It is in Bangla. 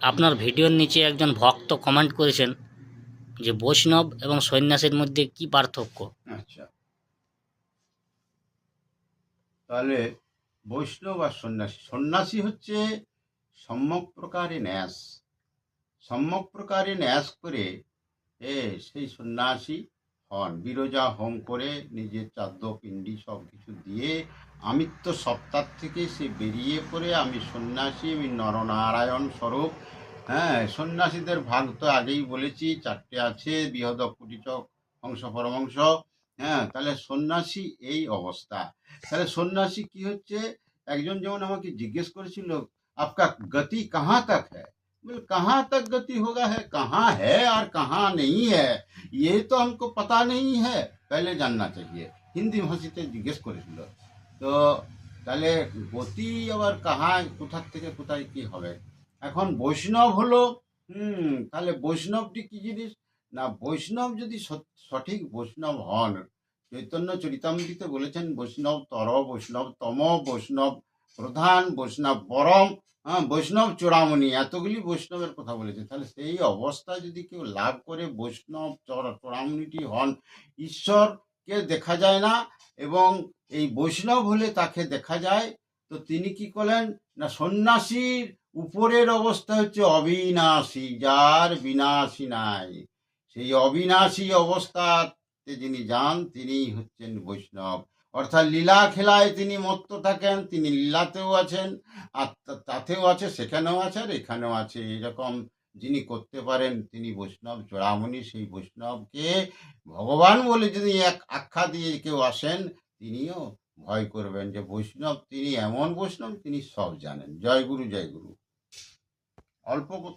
আপনার ভিডিওর নিচে একজন ভক্ত কমেন্ট করেছেন যে বৈষ্ণব এবং সন্ন্যাসীর মধ্যে কি পার্থক্য? আচ্ছা। তাহলে বৈষ্ণব আর সন্ন্যাসী সন্ন্যাসী হচ্ছে সম্যক প্রকারে ন্যাস। সম্যক প্রকারে ন্যাস করে, এ সেই সন্ন্যাসী হন বিরজা হোম করে নিজের চাদ্য পিণ্ডি সব কিছু দিয়ে আমি তো সপ্তাহ থেকে সে বেরিয়ে পড়ে আমি সন্ন্যাসী, আমি নরনারায়ণ স্বরূপ। হ্যাঁ সন্ন্যাসীদের ভাগ তো আগেই বলেছি, চারটে আছে, বৃহদ কুটিচক অংশ পরমংশ হ্যাঁ তাহলে সন্ন্যাসী এই অবস্থা। তাহলে সন্ন্যাসী কি হচ্ছে? একজন যেমন আমাকে জিজ্ঞেস করেছিল, আপকা গতি কাহা তক হ্যাঁ কাহা তক গতি হোগা হ্যাঁ কাহা হ্যাঁ আর কাহা নেই হ্যাঁ ये तो हमको पता नहीं है पहले जानना चाहिए হিন্দি ভাষীতে জিজ্ঞেস করেছিল তো তাহলে গতি আবার কাহায় কোথার থেকে কোথায় কি হবে এখন বৈষ্ণব হলো হুম তাহলে বৈষ্ণবটি কি জিনিস না বৈষ্ণব যদি সৎ- সঠিক বৈষ্ণব হন চৈতন্য চরিতামৃতে বলেছেন বৈষ্ণব তর বৈষ্ণব তম বৈষ্ণব প্রধান বৈষ্ণব পরম হ্যাঁ বৈষ্ণব চূড়ামণি, এতগুলি বৈষ্ণবের কথা বলেছে। তাহলে সেই অবস্থা যদি কেউ লাভ করে বৈষ্ণব চড়া- চূড়ামণিটি হন, ঈশ্বরকে দেখা যায় না এবং এই বৈষ্ণব হলে তাকে দেখা যায়, তো তিনি কি করলেন? না, সন্ন্যাসীর উপরের অবস্থা হচ্ছে অবিনাশী, যার বিনাশী নাই। সেই অবিনাশী অবস্থাতে যিনি যান, তিনিই হচ্ছেন বৈষ্ণব। অর্থাৎ লীলা খেলায় তিনি মত্ত থাকেন, তিনি লীলাতেও আছেন, আর তাতেও আছে, সেখানেও আছে, আর এখানেও আছে। এরকম যিনি করতে পারেন, তিনি বৈষ্ণব, চূড়ামণি, সেই বৈষ্ণবকে ভগবান বলে যদি এক আখ্যা দিয়ে কেউ আসেন, তিনিও ভয় করবেন যে বৈষ্ণব, তিনি এমন বৈষ্ণব, তিনি সব জানেন। জয় গুরু জয় গুরু। অল্প কথা